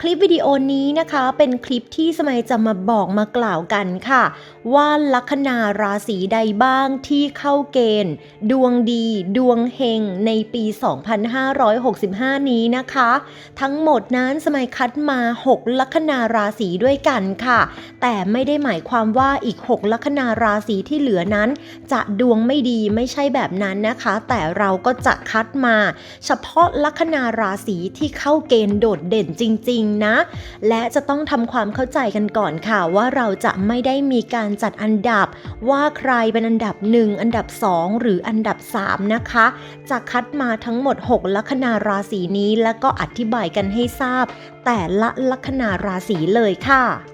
คลิปวิดีโอนี้นะคะ เป็นคลิปที่สมัยจะมาบอกมากล่าวกันค่ะ ว่าลัคนาราศีใดบ้างที่เข้าเกณฑ์ ดวงดี ดวงเฮงในปี 2565 นี้นะคะ ทั้งหมดนั้นสมัยคัดมา 6 ลัคนาราศีด้วยกันค่ะ แต่ไม่ได้หมายความว่าอีก 6 ลัคนาราศีที่เหลือนั้น จะดวงไม่ดีไม่ใช่แบบนั้นนะคะ แต่เราก็จะคัดมา เฉพาะลัคนาราศีที่เข้าเกณฑ์โดดเด่นจริงๆนะ และจะต้องทำความเข้าใจกันก่อนค่ะ ว่าเราจะไม่ได้มีการจัดอันดับ ว่าใครเป็นอันดับ 1 อันดับ 2 หรืออันดับ 3 นะคะ จะคัดมาทั้งหมด 6 ลัคนาราศีนี้ แล้วก็อธิบายกันให้ทราบ แต่ละลัคนาราศีเลยค่ะ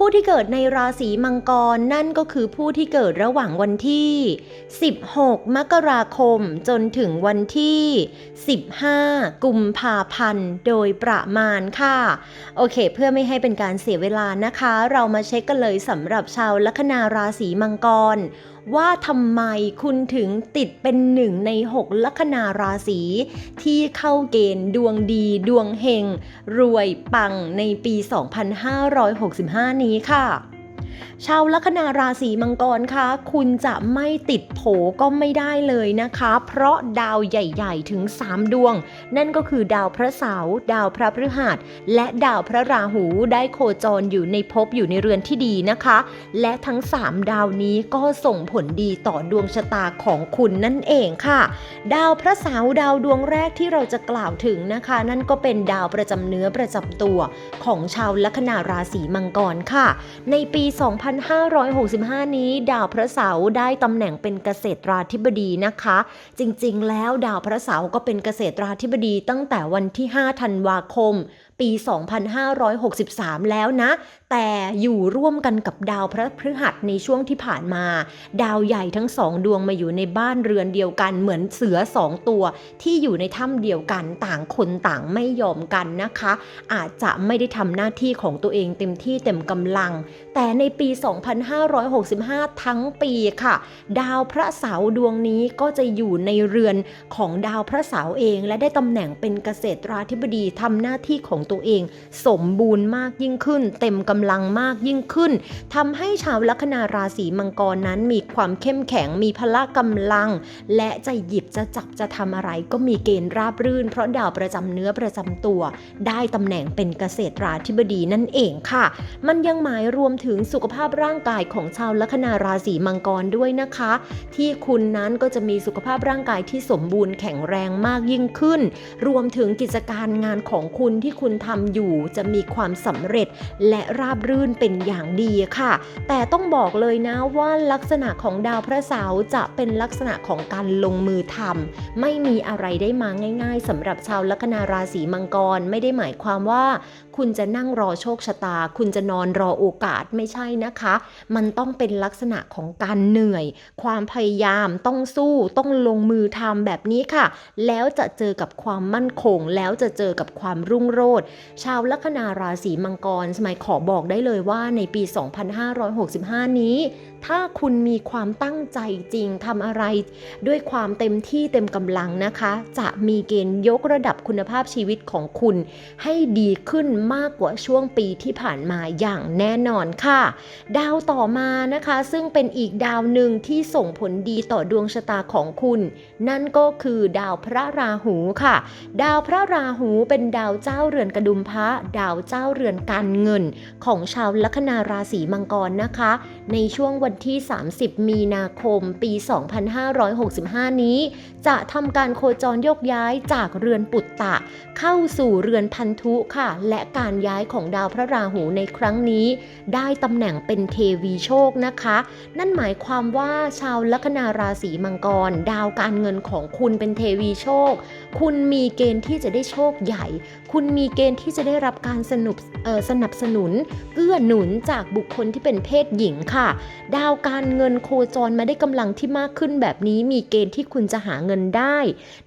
ผู้ที่เกิดในราศีมังกรนั่นก็คือผู้ที่เกิดระหว่างวันที่ 16 มกราคมจนถึงวันที่ 15 กุมภาพันธ์ โดยประมาณค่ะ โอเค เพื่อไม่ให้เป็นการเสียเวลานะคะ เรามาเช็คกันเลยสำหรับชาวลัคนาราศีมังกร ว่าทำไมคุณถึงติดเป็นหนึ่งใน 6 ลัคนาราศีที่เข้าเกณฑ์ดวงดีดวงเฮง รวยปังในปี 2565 นี้ค่ะ ชาวลัคนาราศีมังกรคะคุณจะไม่ติดโผก็ไม่ได้เลยนะคะ เพราะดาวใหญ่ๆ ถึง 3 ดวง นั่นก็คือดาวพระเสาร์ดาวพระพฤหัส และดาวพระราหูได้โคจรอยู่ในภพอยู่ในเรือนที่ดีนะคะ และทั้ง 3 ดาวนี้ก็ส่งผลดีต่อดวงชะตาของคุณนั่นเองค่ะ ดาวพระเสาร์ดาวดวงแรกที่เราจะกล่าวถึงนะคะ นั่นก็เป็นดาวประจำเนื้อประจำตัวของชาวลัคนาราศีมังกรค่ะ ในปี2565 นี้ ดาวพระเสาร์ได้ตำแหน่งเป็นเกษตราธิบดีนะคะ จริงๆ แล้วดาวพระเสาร์ก็เป็นเกษตราธิบดีตั้งแต่วันที่ 5 ธันวาคม ปี 2563 แล้วนะ แต่อยู่ร่วมกันกับดาวพระพฤหัสในช่วงที่ผ่านมา ดาวใหญ่ทั้งสองดวงมาอยู่ในบ้านเรือนเดียวกันเหมือนเสือสองตัว ที่อยู่ในถ้ำเดียวกันต่างคนต่างไม่ยอมกันนะคะ อาจจะไม่ได้ทำหน้าที่ของตัวเองเต็มที่เต็มกำลัง แต่ในปี 2565 ทั้งปีค่ะ ดาวพระเสาร์ดวงนี้ก็จะอยู่ในเรือนของดาวพระเสาร์เอง และได้ตำแหน่งเป็นเกษตราธิบดีทำหน้าที่ของตัวเอง สมบูรณ์มากยิ่งขึ้น เต็มกำลังมากยิ่งขึ้นทำให้ชาวลัคนาราศีมังกรนั้นมีความเข้มแข็งมีพละกำลัง และจะหยิบจะจับจะทำอะไรก็มีเกณฑ์ราบรื่น เพราะดาวประจำเนื้อประจำตัว ได้ตำแหน่งเป็นเกษตราธิบดีนั่นเองค่ะ มันยังหมายรวมถึงสุขภาพร่างกายของชาวลัคนาราศีมังกรด้วยนะคะ ที่คุณนั้นก็จะมีสุขภาพร่างกายที่สมบูรณ์แข็งแรงมากยิ่งขึ้น รวมถึงกิจการงานของคุณที่คุณทำอยู่จะมีความสำเร็จและราบรื่นเป็นอย่างดีค่ะ แต่ต้องบอกเลยนะว่าลักษณะของดาวพระเสาร์จะเป็นลักษณะของการลงมือทำไม่มีอะไรได้มาง่าย ๆสำหรับชาวลัคนาราศีมังกรไม่ได้หมายความว่า คุณจะนั่งรอโชคชะตา คุณจะนอนรอโอกาสไม่ใช่นะคะ มันต้องเป็นลักษณะของการเหนื่อย ความพยายามต้องสู้ต้องลงมือทำแบบนี้ค่ะ แล้วจะเจอกับความมั่นคง แล้วจะเจอกับความรุ่งโรจน์ชาวลัคนาราศีมังกร สมัยขอบอกได้เลยว่าในปี 2565 นี้ถ้าคุณมีความตั้งใจจริงทำอะไร ด้วยความเต็มที่เต็มกำลังนะคะ จะมีเกณฑ์ยกระดับคุณภาพชีวิตของคุณ ให้ดีขึ้นมากกว่าช่วงปีที่ผ่านมาอย่างแน่นอนค่ะ ดาวต่อมานะคะ ซึ่งเป็นอีกดาวหนึ่งที่ส่งผลดีต่อดวงชะตาของคุณ นั่นก็คือดาวพระราหูค่ะ ดาวพระราหูเป็นดาวเจ้าเรือนกระดุมพระ ดาวเจ้าเรือนการเงิน ของชาวลัคนาราศีมังกรนะคะ ในช่วงวันวันที่ 30 มีนาคม ปี 2565 นี้ จะทำการโคจรโยกย้ายจากเรือนปุตตะ เข้าสู่เรือนพันธุค่ะ และการย้ายของดาวพระราหูในครั้งนี้ ได้ตำแหน่งเป็นเทวีโชคนะคะ นั่นหมายความว่าชาวลัคนาราศีมังกร ดาวการเงินของคุณเป็นเทวีโชคคุณมีเกณฑ์ที่จะได้โชคใหญ่ คุณมีเกณฑ์ที่จะได้รับการสนุบสนับสนุน เกื้อหนุนจากบุคคลที่เป็นเพศหญิงค่ะ ดาวการเงินโคจรมาได้กำลังที่มากขึ้นแบบนี้ มีเกณฑ์ที่คุณจะหาเงินได้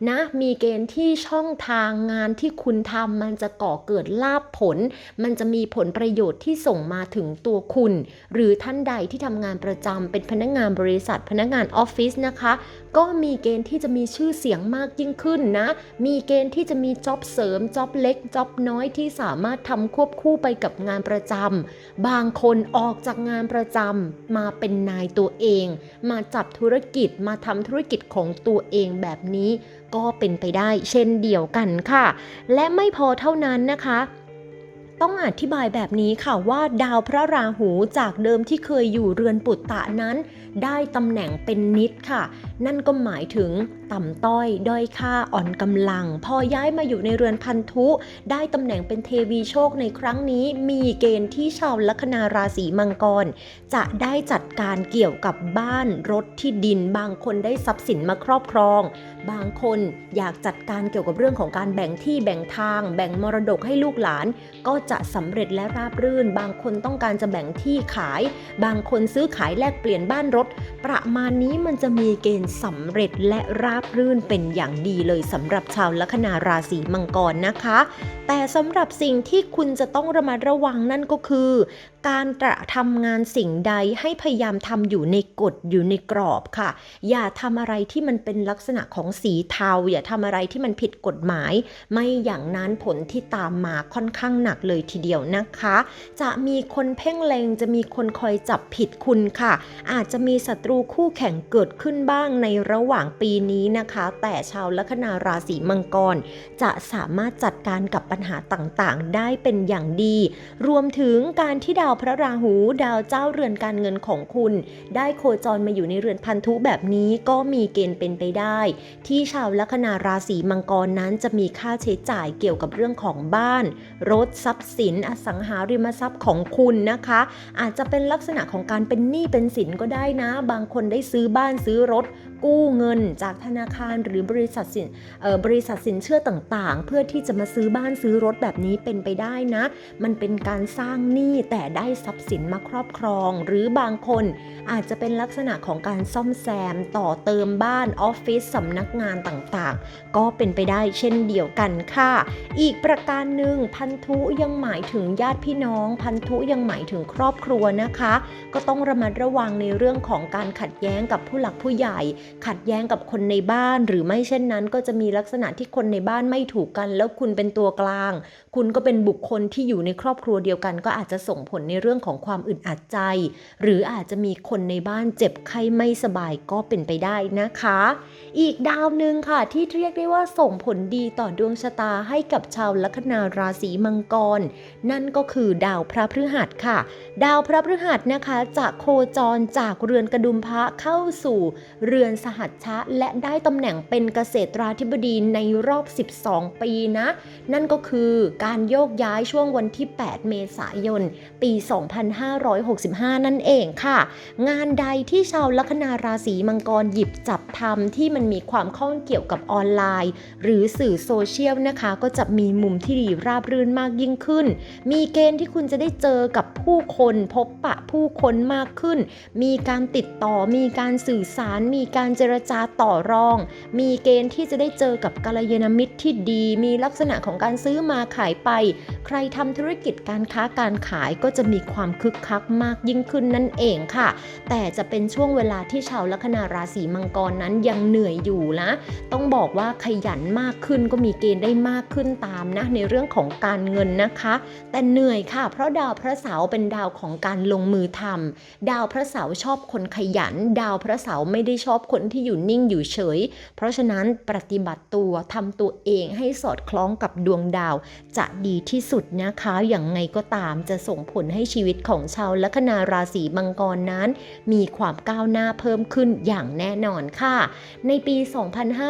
นะ มีเกณฑ์ที่ช่องทางงานที่คุณทำมันจะก่อเกิดลาบผล มันจะมีผลประโยชน์ที่ส่งมาถึงตัวคุณ หรือท่านใดที่ทำงานประจำเป็นพนักงานบริษัทพนักงานออฟฟิศนะคะก็มีเกณฑ์ที่จะมีชื่อเสียงมากยิ่งขึ้นนะ มีเกณฑ์ที่จะมีจ็อบเสริมจ็อบเล็กจ็อบน้อยที่สามารถทำควบคู่ไปกับงานประจำบางคนออกจากงานประจำมาเป็นนายตัวเอง มาจับธุรกิจมาทำธุรกิจของตัวเองแบบนี้ก็เป็นไปได้เช่นเดียวกันค่ะ และไม่พอเท่านั้นนะคะ ต้องอธิบายแบบนี้ค่ะว่าดาวพระราหูจากเดิมที่เคยอยู่เรือนปุตตะนั้น ได้ตำแหน่งเป็นนิดค่ะ นั่นก็หมายถึงต่ำต้อย ด้อยค่าอ่อนกำลัง พอย้ายมาอยู่ในเรือนพันธุ ได้ตำแหน่งเป็นเทวีโชคในครั้งนี้ มีเกณฑ์ที่ชาวลัคนาราศีมังกร จะได้จัดการเกี่ยวกับบ้านรถที่ดิน บางคนได้ทรัพย์สินมาครอบครอง บางคนอยากจัดการเกี่ยวกับเรื่องของการแบ่งที่แบ่งทาง แบ่งมรดกให้ลูกหลานก็จะสำเร็จและราบรื่น บางคนต้องการจะแบ่งที่ขาย บางคนซื้อขายแลกเปลี่ยนบ้านรถ ประมาณนี้มันจะมีเกณฑ์สำเร็จและราบรื่นเป็นอย่างดีเลยสำหรับชาวลัคนาราศีมังกรนะคะ แต่สำหรับสิ่งที่คุณจะต้องระมัดระวังนั่นก็คือ การกระทำงานสิ่งใดให้พยายามทำอยู่ในกฎอยู่ในกรอบค่ะ อย่าทำอะไรที่มันเป็นลักษณะของสีเทา อย่าทำอะไรที่มันผิดกฎหมาย ไม่อย่างนั้นผลที่ตามมาค่อนข้างหนักเลยทีเดียวนะคะ จะมีคนเพ่งเล็งจะมีคนคอยจับผิดคุณค่ะ อาจจะมีศัตรูคู่แข่งเกิดขึ้นบ้างในระหว่างปีนี้นะคะ แต่ชาวลัคนาราศีมังกร จะสามารถจัดการกับปัญหาต่างๆ ได้เป็นอย่างดี รวมถึงการที่ดาวพระราหูดาวเจ้าเรือนการเงินของคุณ ได้โคจรมาอยู่ในเรือนพันธุแบบนี้ก็มีเกณฑ์เป็นไปได้ ที่ชาวลัคนาราศีมังกรนั้นจะมีค่าใช้จ่ายเกี่ยวกับเรื่องของบ้าน รถทรัพยสินอสังหาริมทรัพย์ของคุณนะคะ อาจจะเป็นลักษณะของการเป็นหนี้เป็นสินก็ได้นะ บางคนได้ซื้อบ้านซื้อรถ กู้เงิน จากธนาคารหรือบริษัทสินบริษัทสินเชื่อต่างๆ เพื่อที่จะมาซื้อบ้านซื้อรถแบบนี้เป็นไปได้นะ มันเป็นการสร้างหนี้แต่ได้ทรัพย์สินมาครอบครอง หรือบางคนอาจจะเป็นลักษณะของการซ่อมแซม ต่อเติมบ้านออฟฟิศสำนักงานต่างๆ ก็เป็นไปได้เช่นเดียวกันค่ะ อีกประการหนึ่งพันธุยังหมายถึงญาติพี่น้อง พันธุยังหมายถึงครอบครัวนะคะ ก็ต้องระมัดระวังในเรื่องของการขัดแย้งกับผู้หลักผู้ใหญ่ ขัดแย้งกับคนในบ้าน หรือไม่เช่นนั้น ก็จะมีลักษณะที่คนในบ้านไม่ถูกกัน แล้วคุณเป็นตัวกลาง คุณก็เป็นบุคคลที่อยู่ในครอบครัวเดียวกัน ก็อาจจะส่งผลในเรื่องของความอึดอัดใจ หรืออาจจะมีคนในบ้านเจ็บไข้ไม่สบายก็เป็นไปได้นะคะ อีกดาวหนึ่งค่ะที่เรียกได้ว่าส่งผลดีต่อดวงชะตาให้กับชาวลัคนาราศีมังกรนั่นก็คือดาวพระพฤหัสค่ะ ดาวพระพฤหัสนะคะจะโคจรจากเรือนกระดุมพระเข้าสู่เรือนสหัชชะ และได้ตำแหน่งเป็นเกษตราธิบดีในรอบ 12 ปีนะ นั่นก็คือการโยกย้ายช่วงวันที่ 8 เมษายน ปี 2565 นั่นเองค่ะ งานใดที่ชาวลัคนาราศีมังกรหยิบจับทำที่มันมีความข้องเกี่ยวกับออนไลน์ หรือสื่อโซเชียลนะคะ ก็จะมีมุมที่ดีราบรื่นมากยิ่งขึ้นมีเกณฑ์ที่คุณจะได้เจอกับผู้คนพบปะผู้คนมากขึ้น มีการติดต่อ มีการสื่อสาร มีการเจรจาต่อรอง มีเกณฑ์ที่จะได้เจอกับกัลยาณมิตรที่ดี มีลักษณะของการซื้อมาขายไป ใครทำธุรกิจการค้าการขายก็จะมีความคึกคักมากยิ่งขึ้นนั่นเองค่ะ แต่จะเป็นช่วงเวลาที่ชาวลัคนาราศีมังกรนั้นยังเหนื่อยอยู่นะ ต้องบอกว่าขยันมากขึ้นก็มีเกณฑ์ได้มากขึ้นตามนะในเรื่องของการเงินนะคะนะคะ แต่เหนื่อยค่ะ เพราะดาวพระเสาร์เป็นดาวของการลงมือทำดาวพระเสาร์ชอบคนขยัน ดาวพระเสาร์ไม่ได้ชอบคนที่อยู่นิ่งอยู่เฉย เพราะฉะนั้นปฏิบัติตัวทำตัวเองให้สอดคล้องกับดวงดาว จะดีที่สุดนะคะอย่างไงก็ตามจะส่งผลให้ชีวิตของชาวลัคนาราศีมังกรนั้น มีความก้าวหน้าเพิ่มขึ้นอย่างแน่นอนค่ะ ในปี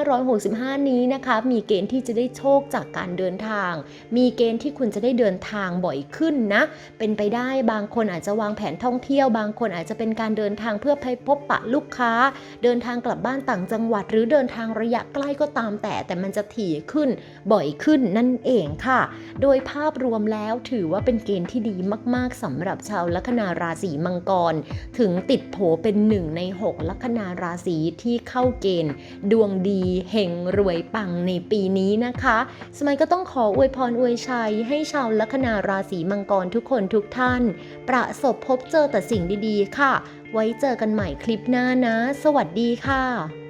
2565 นี้นะคะ มีเกณฑ์ที่จะได้โชคจากการเดินทาง มีเกณฑ์ที่คุณจะได้เดินทางบ่อยขึ้นนะ เป็นไปได้บางคนอาจจะวางแผนท่องเที่ยว บางคนอาจจะเป็นการเดินทางเพื่อไปพบปะลูกค้า เดินทางกลับบ้านต่างจังหวัด หรือเดินทางระยะใกล้ก็ตามแต่ แต่มันจะถี่ขึ้นบ่อยขึ้นนั่นเองค่ะ โดยภาพรวมแล้วถือว่าเป็นเกณฑ์ที่ดีมาก ๆสำหรับชาวลัคนาราศีมังกร ถึงติดโผเป็นหนึ่งใน 6 ลัคนาราศีที่เข้าเกณฑ์ ดวงดีเฮงรวยปังในปีนี้นะคะ สมัยก็ต้องขออวยพรอวยชัยให้ชาวลัคนาราศีมังกรทุกคนทุกท่าน ประสบพบเจอแต่สิ่งดีๆ ค่ะ ไว้เจอกันใหม่คลิปหน้านะ สวัสดีค่ะ